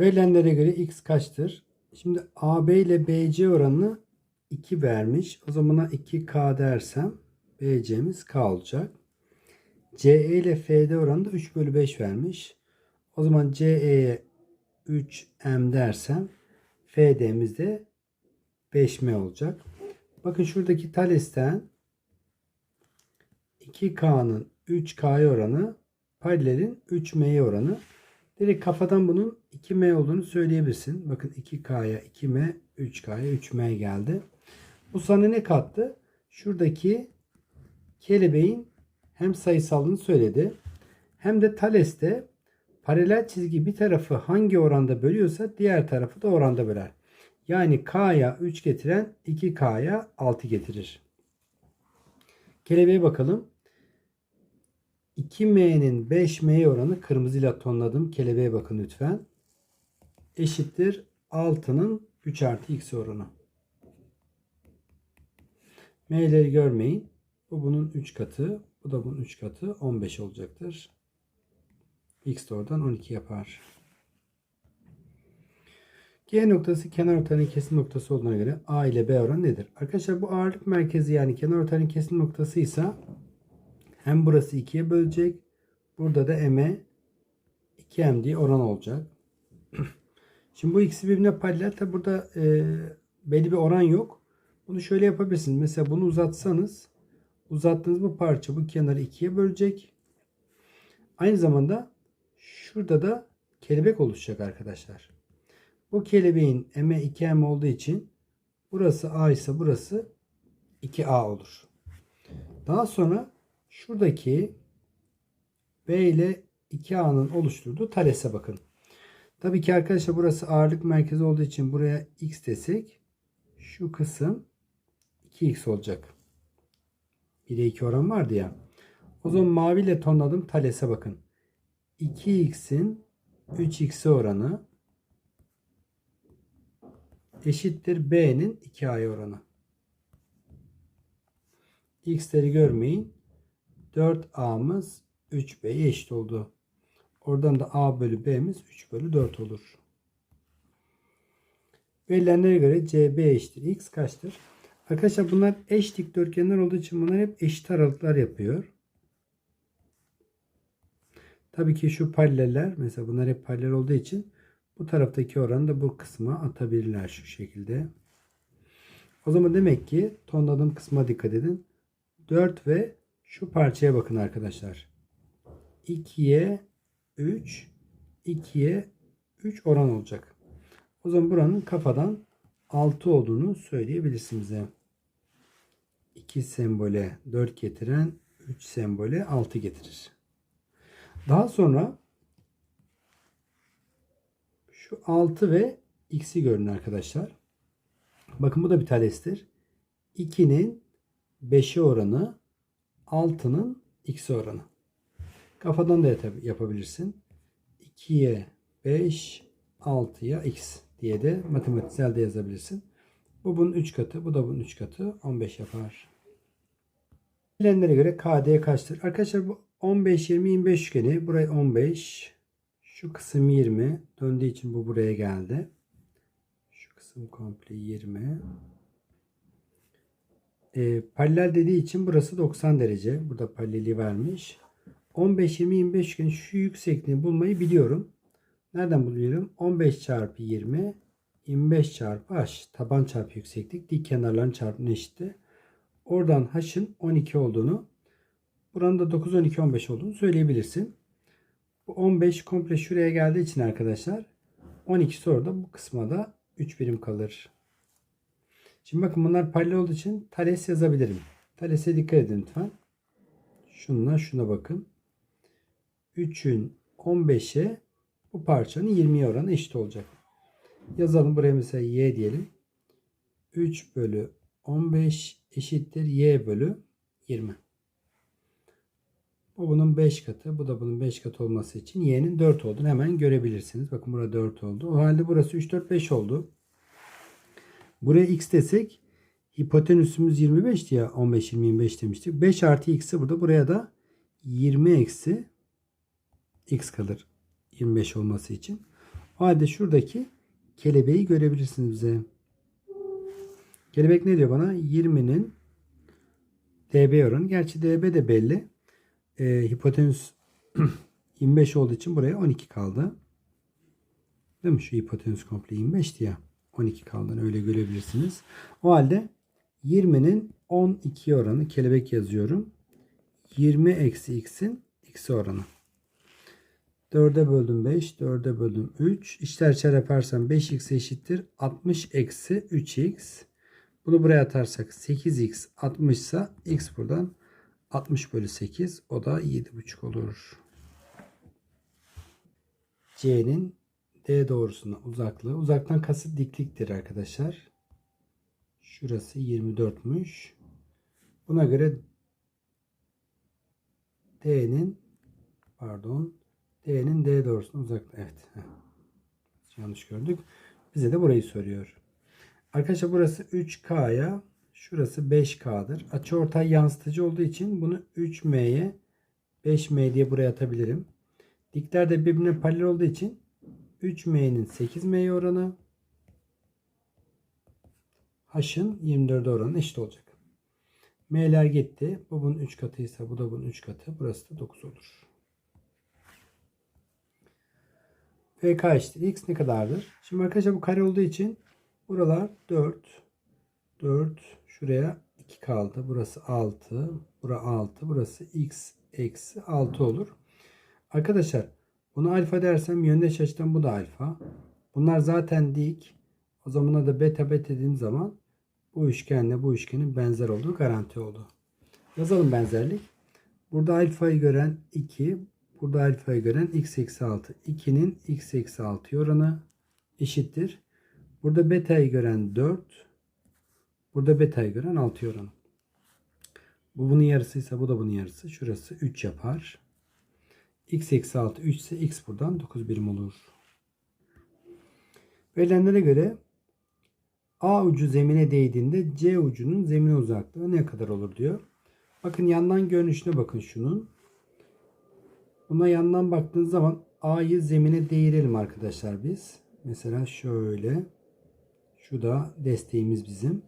Verilenlere göre x kaçtır? Şimdi AB ile BC oranını 2 vermiş. O zaman 2K dersem BC'miz K olacak. CE ile FD oranı da 3 bölü 5 vermiş. O zaman CE'ye 3M dersem FD'miz de 5M olacak. Bakın şuradaki Thales'ten 2K'nın 3K'ya oranı paralelin 3M'ye oranı. Direkt kafadan bunun 2M olduğunu söyleyebilirsin. Bakın 2K'ya 2M, 3K'ya 3M geldi. Bu sana ne kattı? Şuradaki kelebeğin hem sayısalını söyledi. Hem de Thales'te paralel çizgi bir tarafı hangi oranda bölüyorsa diğer tarafı da oranda böler. Yani K'ya 3 getiren 2K'ya 6 getirir. Kelebeğe bakalım. 2M'nin 5M'ye oranı kırmızıyla tonladım. Kelebeğe bakın lütfen. Eşittir 6'nın 3 artı x oranı. M'leri görmeyin. Bu bunun 3 katı. Bu da bunun 3 katı. 15 olacaktır. X de oradan 12 yapar. G noktası kenar ortanın kesim noktası olduğuna göre A ile B oranı nedir? Arkadaşlar bu ağırlık merkezi yani kenar ortanın kesim noktası ise hem burası 2'ye bölecek. Burada da M'e 2M diye oran olacak. Şimdi bu ikisi birbirine paralel. Tabi burada e, belli bir oran yok. Bunu şöyle yapabilirsiniz. Mesela bunu uzatsanız uzattığınız bu parça bu kenarı ikiye bölecek. Aynı zamanda şurada da kelebek oluşacak arkadaşlar. Bu kelebeğin m'e 2m olduğu için burası a ise burası 2a olur. Daha sonra şuradaki b ile 2a'nın oluşturduğu talese bakın. Tabii ki arkadaşlar burası ağırlık merkezi olduğu için buraya x desek şu kısım 2x olacak. 1'e 2 oran vardı ya. O zaman maviyle tonladım talese bakın. 2x'in 3x'e oranı eşittir b'nin 2a'ya oranı. x'leri görmeyin. 4a'mız 3b'ye eşit oldu. Oradan da a bölü b'miz 3 bölü 4 olur. Verilenlere göre cb eşittir x kaçtır? Arkadaşlar bunlar eş dikdörtgenler olduğu için bunlar hep eşit aralıklar yapıyor. Tabii ki şu paraleller mesela bunlar hep paralel olduğu için bu taraftaki oranı da bu kısma atabilirler şu şekilde. O zaman demek ki tonladığım kısma dikkat edin. 4 ve şu parçaya bakın arkadaşlar. 2'ye 3 2'ye 3 oran olacak. O zaman buranın kafadan 6 olduğunu söyleyebilirsin bize. 2 sembole 4 getiren 3 sembole 6 getirir. Daha sonra şu 6 ve x'i görün arkadaşlar. Bakın bu da bir talestir. 2'nin 5'e oranı 6'nın x'e oranı. Kafadan da yapabilirsin. 2'ye 5, 6'ya x diye de matematiksel de yazabilirsin. Bu bunun 3 katı, bu da bunun 3 katı 15 yapar. Bilenlere göre KD kaçtır? Arkadaşlar bu 15, 20, 25 üçgeni. Buraya 15. Şu kısım 20. Döndüğü için bu buraya geldi. Şu kısım komple 20. E, paralel dediği için burası 90 derece. Burada paraleli vermiş. 15, 20, 25 üçgeni şu yüksekliğini bulmayı biliyorum. Nereden buluyorum? 15 çarpı 20 25 çarpı h taban çarpı yükseklik dik kenarların çarpımına eşitti. Oradan h'ın 12 olduğunu buranın da 9, 12, 15 olduğunu söyleyebilirsin. Bu 15 komple şuraya geldiği için arkadaşlar 12 soruda bu kısma da 3 birim kalır. Şimdi bakın bunlar paralel olduğu için Thales yazabilirim. Thales'e dikkat edin lütfen. Şununla şuna bakın. 3'ün 15'e bu parçanın 20'ye oranı eşit olacak. Yazalım buraya mesela y diyelim. 3 bölü 15 eşittir y bölü 20. Bu bunun 5 katı. Bu da bunun 5 katı olması için y'nin 4 olduğunu hemen görebilirsiniz. Bakın burada 4 oldu. O halde burası 3, 4, 5 oldu. Buraya x desek hipotenüsümüz 25 ya 15, 20, 25 demiştik. 5 artı x'i burada. Buraya da 20 eksi x kalır. 25 olması için. O halde şuradaki kelebeği görebilirsiniz bize. Kelebek ne diyor bana? 20'nin dB oranı. Gerçi dB de belli. Ee, hipotenüs 25 olduğu için buraya 12 kaldı. Değil mi? Şu hipotenüs komple 25'ti ya. 12 kaldığını öyle görebilirsiniz. O halde 20'nin 12 oranı kelebek yazıyorum. 20 eksi x'in x oranı. 4'e böldüm 5. 4'e böldüm 3. İçler çarpı yaparsam 5x eşittir. 60 eksi 3x. Bunu buraya atarsak 8x 60 ise x buradan 60 bölü 8. O da 7,5 olur. C'nin D doğrusuna uzaklığı. Uzaktan kasıt dikliktir arkadaşlar. Şurası 24'müş. Buna göre D'nin pardon D'nin D doğrusuna uzaklığı. Evet. Yanlış gördük. Bize de burayı soruyor. Arkadaşlar burası 3K'ya şurası 5K'dır. Açıortay yansıtıcı olduğu için bunu 3M'ye 5M diye buraya atabilirim. Dikler de birbirine paralel olduğu için 3M'nin 8M oranı H'ın 24 oranı eşit olacak. M'ler gitti. Bu bunun 3 katıysa bu da bunun 3 katı. Burası da 9 olur. FK eşittir. X ne kadardır? Şimdi arkadaşlar bu kare olduğu için buralar 4. 4. Şuraya 2 kaldı. Burası 6. Bura 6. Burası X eksi 6 olur. Arkadaşlar bunu alfa dersem yöndeş açıdan bu da alfa. Bunlar zaten dik. O zaman da beta beta dediğim zaman bu üçgenle bu üçgenin benzer olduğu garanti oldu. Yazalım benzerlik. Burada alfayı gören 2. Burada alfayı gören x eksi 6. 2'nin x eksi 6 oranı eşittir. Burada beta'yı gören 4. Burada beta'yı gören 6 oranı. Bu bunun yarısıysa bu da bunun yarısı. Şurası 3 yapar. X eksi 6 3 ise x buradan 9 birim olur. Verilenlere göre A ucu zemine değdiğinde C ucunun zemine uzaklığı ne kadar olur diyor. Bakın yandan görünüşüne bakın şunun. Buna yandan baktığınız zaman A'yı zemine değirelim arkadaşlar biz. Mesela şöyle. Şu da desteğimiz bizim.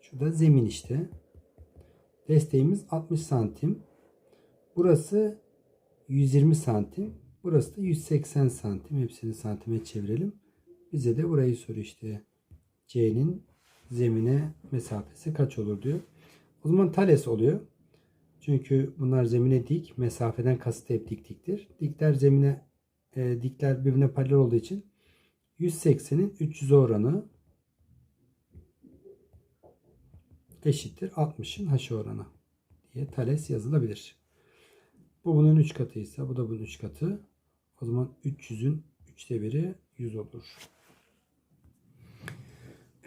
Şu da zemin işte. Desteğimiz 60 santim. Burası 120 santim. Burası da 180 santim. Hepsini santime çevirelim. Bize de burayı soruyor işte. C'nin zemine mesafesi kaç olur diyor. O zaman Thales oluyor. Çünkü bunlar zemine dik. Mesafeden kasıt hep dik diktir. Dikler zemine e, dikler birbirine paralel olduğu için 180'in 300 oranı eşittir 60'ın h oranı diye Thales yazılabilir. Bu bunun 3 katıysa bu da bunun 3 katı. O zaman 300'ün 3'te 1'i 100 olur.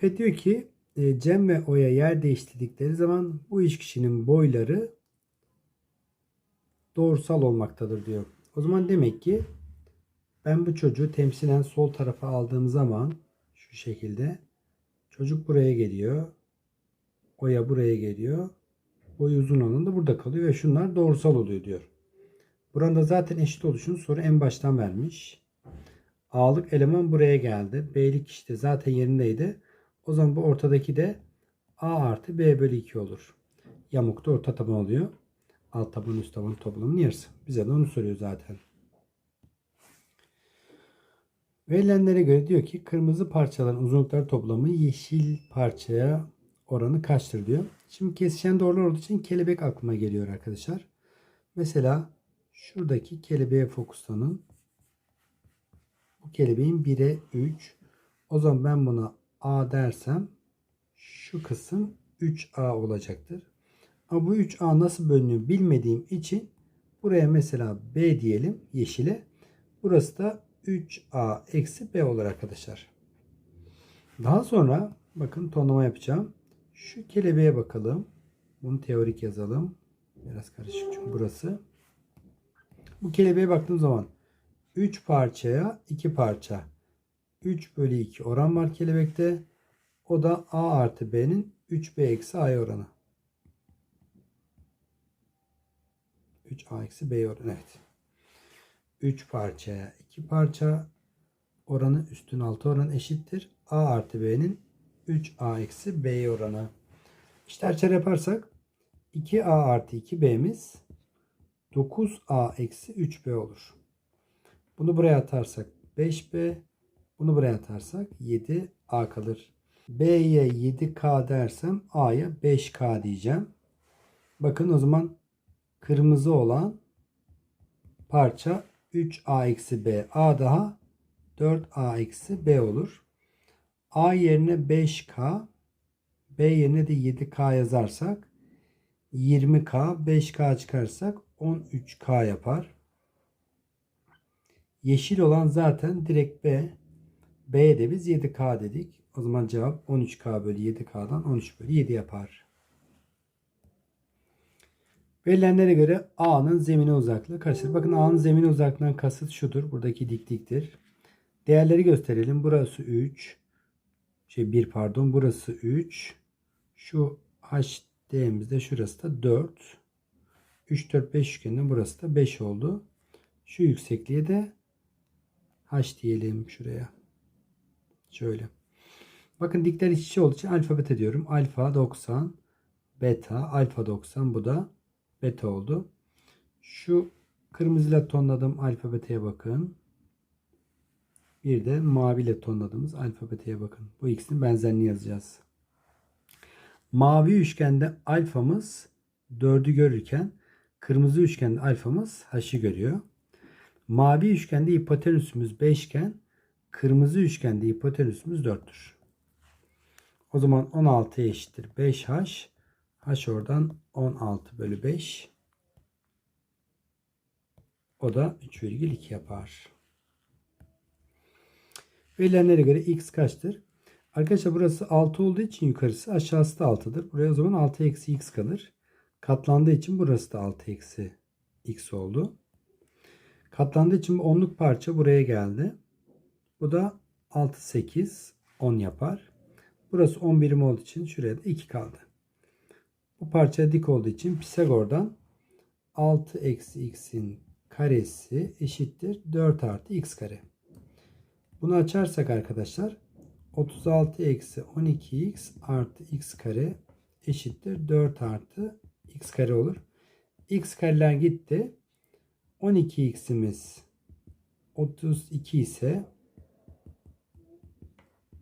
Ve diyor ki e, Cem ve Oya yer değiştirdikleri zaman bu üç kişinin boyları doğrusal olmaktadır diyor. O zaman demek ki ben bu çocuğu temsilen sol tarafa aldığım zaman şu şekilde çocuk buraya geliyor. Oya buraya geliyor. Boy uzun olan da burada kalıyor ve şunlar doğrusal oluyor diyor. Burada zaten eşit oluşun soru en baştan vermiş. A'lık eleman buraya geldi. B'lik işte zaten yerindeydi. O zaman bu ortadaki de A artı B bölü 2 olur. Yamukta orta taban oluyor. Alt taban üst taban toplamının yarısı. Bize de onu soruyor zaten. Verilenlere göre diyor ki kırmızı parçaların uzunlukları toplamı yeşil parçaya oranı kaçtır diyor. Şimdi kesişen doğrular olduğu için kelebek aklıma geliyor arkadaşlar. Mesela şuradaki kelebeğe fokuslanın. Bu kelebeğin 1'e 3. O zaman ben buna A dersem şu kısım 3A olacaktır. Ama bu 3A nasıl bölünüyor bilmediğim için buraya mesela B diyelim yeşile. Burası da 3A eksi B olur arkadaşlar. Daha sonra bakın tonlama yapacağım. Şu kelebeğe bakalım. Bunu teorik yazalım. Biraz karışık çünkü burası. Bu kelebeğe baktığım zaman 3 parçaya 2 parça 3 bölü 2 oran var kelebekte. O da A artı B'nin 3B eksi A oranı. 3A eksi B oranı. Evet. 3 parçaya 2 parça oranı üstün altı oranı eşittir. A artı B'nin 3A eksi B oranı. İşler çare yaparsak 2A artı 2B'miz 9A eksi 3B olur. Bunu buraya atarsak 5B. Bunu buraya atarsak 7A kalır. B'ye 7K dersem A'ya 5K diyeceğim. Bakın o zaman kırmızı olan parça 3A eksi B. A daha 4A eksi B olur. A yerine 5K B yerine de 7K yazarsak 20K 5K çıkarsak 13K yapar. Yeşil olan zaten direkt B. B'ye de biz 7K dedik. O zaman cevap 13K bölü 7K'dan 13 bölü 7 yapar. Verilenlere göre A'nın zemine uzaklığı kaçtır? Bakın A'nın zemine uzaklığından kasıt şudur. Buradaki dikliktir. Değerleri gösterelim. Burası 3. Şey 1 pardon. Burası 3. Şu HD'mizde şurası da 4. 3, 4, 5 üçgeninden burası da 5 oldu. Şu yüksekliğe de H diyelim şuraya. Şöyle. Bakın dikler iç içe olduğu için alfa beta diyorum. Alfa 90, beta, alfa 90 bu da beta oldu. Şu kırmızıyla tonladığım alfa beta'ya bakın. Bir de maviyle tonladığımız alfa beta'ya bakın. Bu ikisinin benzerliğini yazacağız. Mavi üçgende alfamız 4'ü görürken kırmızı üçgende alfamız h'ı görüyor. Mavi üçgende hipotenüsümüz 5 iken kırmızı üçgende hipotenüsümüz 4'tür. O zaman 16 eşittir 5h. h oradan 16 bölü 5. O da 3,2 yapar. Verilenlere göre x kaçtır? Arkadaşlar burası 6 olduğu için yukarısı aşağısı da 6'dır. Buraya o zaman 6 eksi x kalır. Katlandığı için burası da 6 eksi x oldu. Katlandığı için bu onluk parça buraya geldi. Bu da 6, 8, 10 yapar. Burası 10 birim olduğu için şuraya da 2 kaldı. Bu parça dik olduğu için Pisagor'dan 6 eksi x'in karesi eşittir 4 artı x kare. Bunu açarsak arkadaşlar 36 eksi 12x artı x kare eşittir 4 artı x kare olur. x kareler gitti. 12x'imiz 32 ise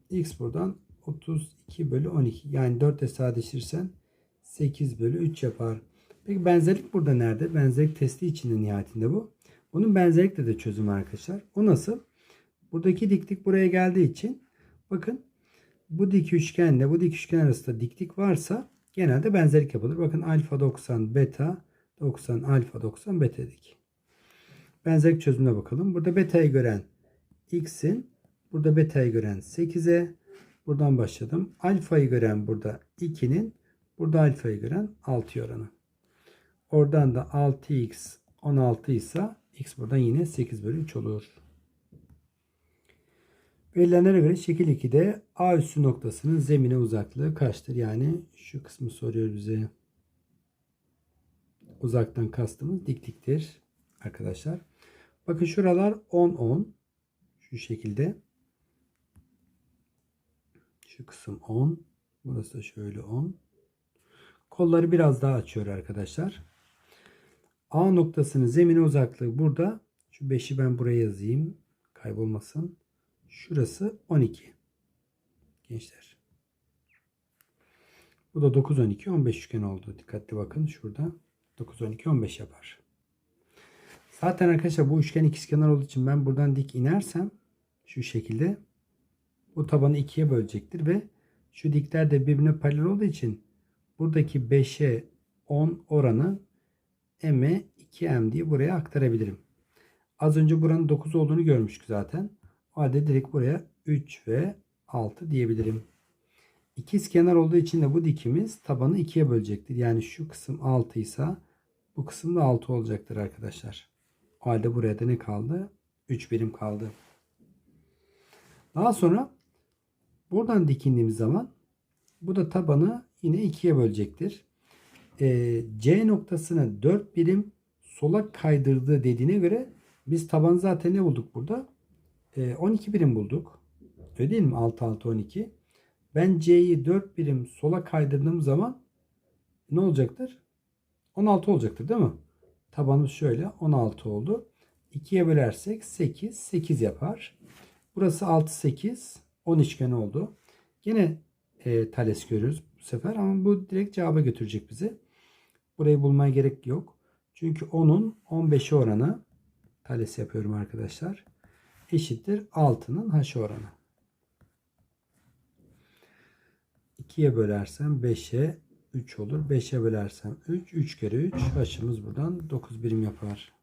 x buradan 32 bölü 12. Yani 4 ile sadeleştirirsen 8 bölü 3 yapar. Peki benzerlik burada nerede? Benzerlik testi içinde nihayetinde bu. Bunun benzerlikle de çözümü arkadaşlar. O nasıl? Buradaki diklik buraya geldiği için bakın bu dik üçgenle bu dik üçgen arasında diklik varsa genelde benzerlik yapılır. Bakın alfa 90 beta 90 alfa 90 beta dik. Benzerlik çözümüne bakalım. Burada beta'yı gören x'in burada beta'yı gören 8'e buradan başladım. Alfa'yı gören burada 2'nin burada alfa'yı gören 6 oranı. Oradan da 6x 16 ise x buradan yine 8 bölü 3 olur. Verilenlere göre şekil 2'de A üssü noktasının zemine uzaklığı kaçtır? Yani şu kısmı soruyor bize. Uzaktan kastımız dikliktir arkadaşlar. Bakın şuralar 10 10 şu şekilde. Şu kısım 10. Burası da şöyle 10. Kolları biraz daha açıyor arkadaşlar. A noktasının zemine uzaklığı burada. Şu 5'i ben buraya yazayım. Kaybolmasın. Şurası 12. Gençler. Bu da 9 12 15 üçgen oldu. Dikkatli bakın şurada. 9 12 15 yapar. Zaten arkadaşlar bu üçgen ikizkenar olduğu için ben buradan dik inersem şu şekilde bu tabanı ikiye bölecektir ve şu dikler de birbirine paralel olduğu için buradaki 5'e 10 oranı m'e 2m diye buraya aktarabilirim. Az önce buranın 9 olduğunu görmüştük zaten. O halde direkt buraya 3 ve 6 diyebilirim. İkiz kenar olduğu için de bu dikimiz tabanı ikiye bölecektir. Yani şu kısım 6 ise bu kısım da 6 olacaktır arkadaşlar. O halde buraya da ne kaldı? 3 birim kaldı. Daha sonra buradan dikindiğimiz zaman bu da tabanı yine ikiye bölecektir. Ee, C noktasını 4 birim sola kaydırdığı dediğine göre biz tabanı zaten ne bulduk burada? E, 12 birim bulduk. Öyle değil mi? 6 6 12. Ben C'yi 4 birim sola kaydırdığım zaman ne olacaktır? 16 olacaktır değil mi? Tabanımız şöyle 16 oldu. 2'ye bölersek 8 8 yapar. Burası 6 8 10 üçgen oldu. Yine e, Thales görüyoruz bu sefer ama bu direkt cevaba götürecek bizi. Burayı bulmaya gerek yok. Çünkü 10'un 15'e oranı Thales yapıyorum arkadaşlar. Eşittir 6'nın h oranı. 2'ye bölersem 5'e 3 olur. 5'e bölersem 3. 3 kere 3. H'ımız buradan 9 birim yapar.